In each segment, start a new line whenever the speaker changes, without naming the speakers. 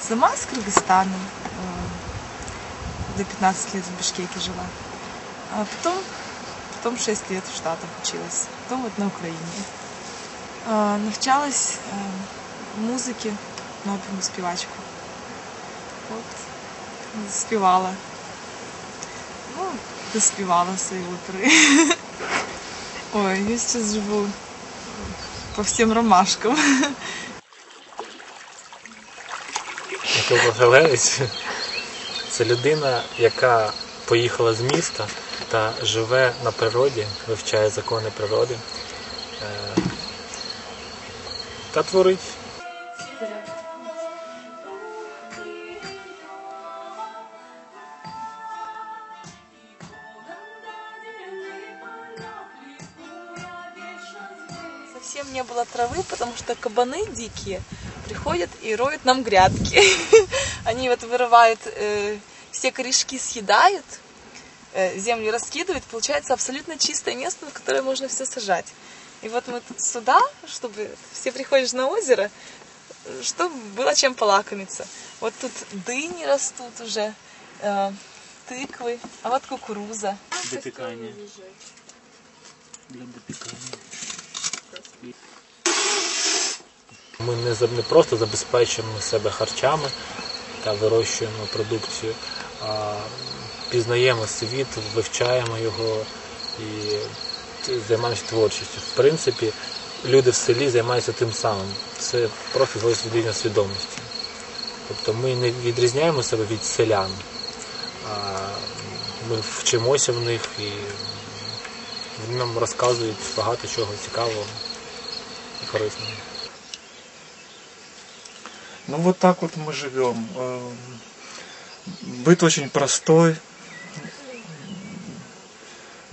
Сама с Кыргызстана. Э, до 15 лет в Бишкеке жила. А потом потом 6 лет в Штатах училась. Потом вот на Украине. Э, Навчалась э, музыке на оперную співачку. От, співала. Ну, доспівала свої опери. Ой, я сейчас живу по всем ромашкам.
Микола Галевець це людина, яка поїхала з міста Та живе на природі, вивчає закони природи та творить.
Совсем не было травы, потому что кабаны дикие приходят и роют нам грядки. Они вот вырывают, э, все корешки съедают, землю раскидывают, получается абсолютно чистое место, на которое можно все сажать. И вот мы тут сюда, чтобы все приходишь на озеро, э, чтобы было чем полакомиться. Вот тут дыни растут уже, э, тыквы, а вот кукуруза.
Допікання. Для допікання. Ми не, за- не просто забезпечуємо себе харчами та вирощуємо продукцію, а пізнаємо світ, вивчаємо його і т- займаємося творчістю. В принципі, люди в селі займаються тим самим. Це просто залежить від рівня свідомості. Тобто ми не відрізняємо себе від селян, а ми вчимося в них і вони нам розказують багато чого цікавого і корисного.
Ну вот так вот мы живем. Эм, Быт очень простой.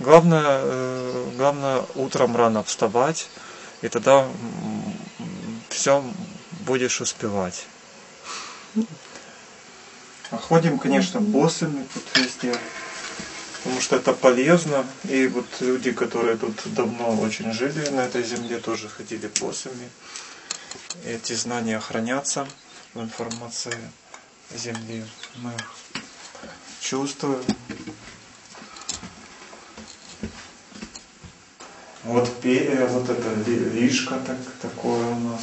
Главное, э, главное утром рано вставать, и тогда все будешь успевать. А ходим, конечно, босыми тут везде, потому что это полезно. И вот люди, которые тут давно очень жили на этой земле, тоже ходили босыми. Эти знания хранятся в информации Земли. Мы чувствуем. Вот перья, вот это ли- лишка так, такое у нас.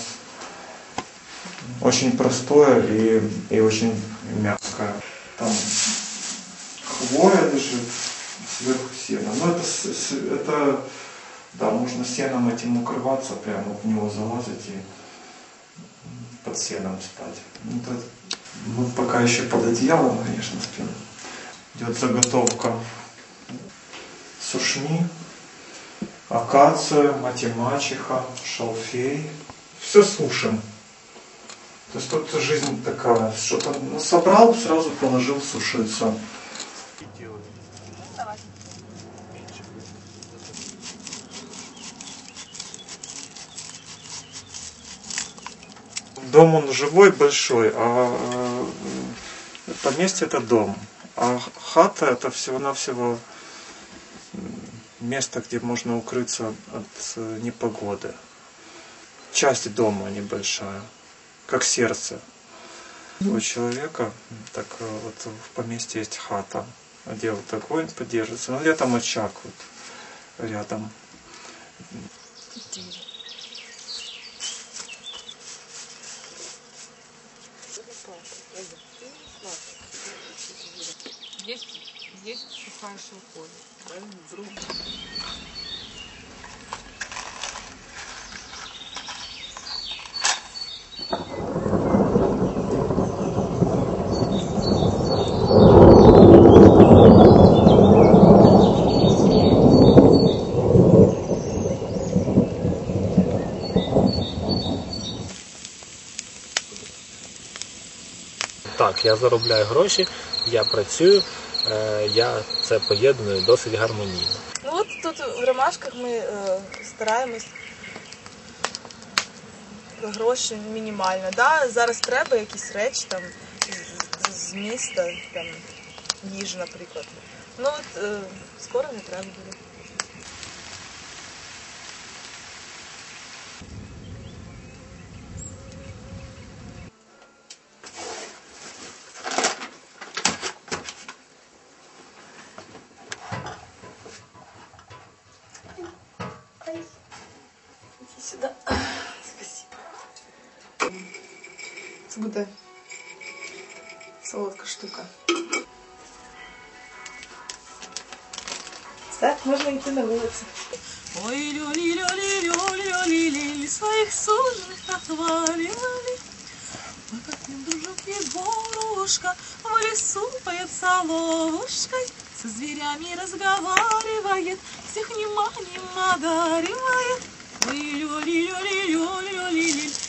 Очень простое и, и очень мягкое. Там хвоя лежит сверху сена. Но это, с- с- это да, можно сеном этим укрываться, прямо в него залазить и под сеном спать. Ну, это- мы пока еще под одеялом, конечно, спим. Идет заготовка сушни, акация, матемачеха, шалфей. Все сушим. То есть тут жизнь такая, что-то собрал, сразу положил сушиться. Дом он живой, большой, а э, поместье это дом. А хата это всего-навсего место, где можно укрыться от э, непогоды. Часть дома небольшая, как сердце у человека. Так э, вот в поместье есть хата, где вот огонь поддерживается. Ну, летом очаг вот рядом.
Есть, есть сухая шелковица.
Так, я заробляю гроші, я працюю, я це поєдную досить гармонійно.
Ну от тут в ромашках ми е, стараємось гроші мінімально. Да? Зараз треба якісь речі там з, з міста, там їжа, наприклад. Ну от е, скоро не треба буде. Сюди. Спасибо. Це буде солодка штука. Все, можна йти на вулицю. Ой, люлі, люлі, люлі, люлі, люлі, своїх сужених нахваливали. Ой, как мне дружит Егорушка, в лесу поет соловушкой, со зверями разговаривает, всех вниманием одаривает. Люли.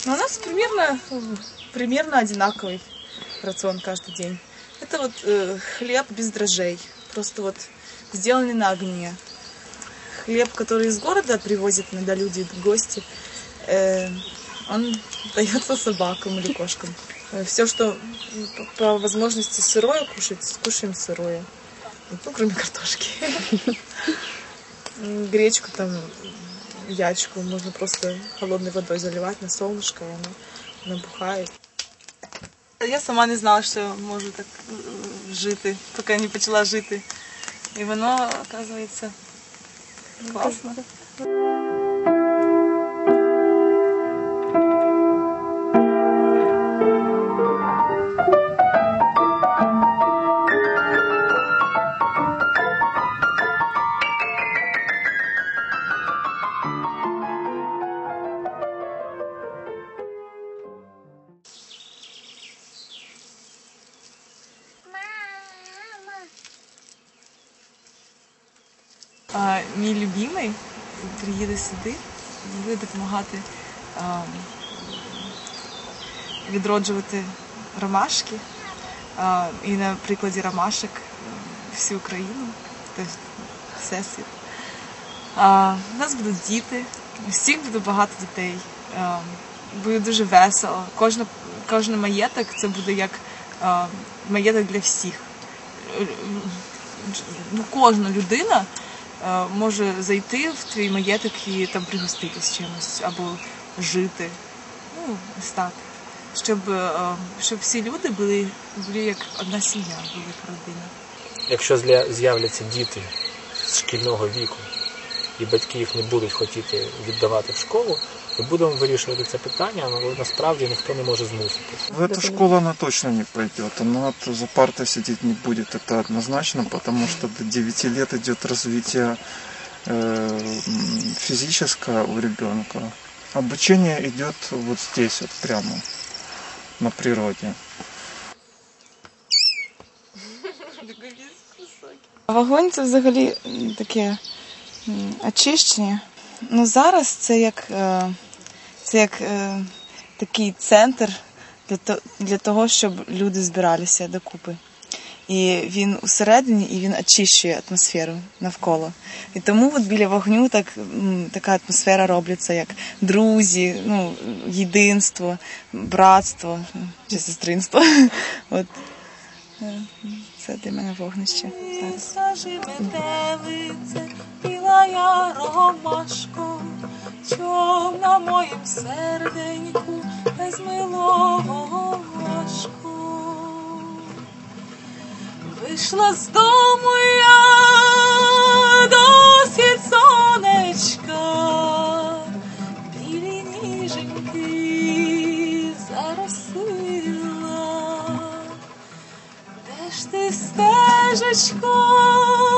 Ну, у нас примерно, примерно одинаковый рацион каждый день. Это вот э, хлеб без дрожжей, просто вот сделанный на огне. Хлеб, который из города привозят иногда люди гости, э, он дается собакам или кошкам. Все, что по- возможности сырое кушать, кушаем сырое. Ну, кроме картошки. Гречку там, ячку можно просто холодной водой заливать на солнышко, и оно набухает. Я сама не знала, що можу так е, жити, поки не почала жити. І воно, оказується, класно. Мій любимий приїде сюди, буде допомагати відроджувати ромашки. І на прикладі ромашок е, всю Україну, тобто всесвіт. У нас будуть діти, всіх буде багато дітей. Буде дуже весело. Кожна, кожен маєток це буде як маєток для всіх. Е, Ну, кожна людина е, може зайти в твій маєток і там пригоститись чимось або жити. Ну, так. Щоб, е, щоб всі люди були, були як одна сім'я, велика родина.
Якщо з'являться діти з шкільного віку, і батьки їх не будуть хотіти віддавати в школу, то будемо вирішувати це питання, але насправді ніхто не може змусити.
В эту школу она точно не пойдет. Она от- за партой сидеть не будет, это однозначно, потому что до 9 лет идет развитие э, м, физическое у ребенка. Обучение идет вот здесь, вот прямо на природе.
Вогонь це взагалі м, таке м, очищення. Ну зараз це як, е, це як е, такий центр для, того, щоб люди збиралися докупи. І він усередині, і він очищує атмосферу навколо. І тому от біля вогню так, така атмосфера робляться, як друзі, ну, єдинство, братство чи сестринство. От. Це для мене вогнище зараз. білая ромашко, чом на моїм серденьку без милого важко. Вийшла з дому Jesus God.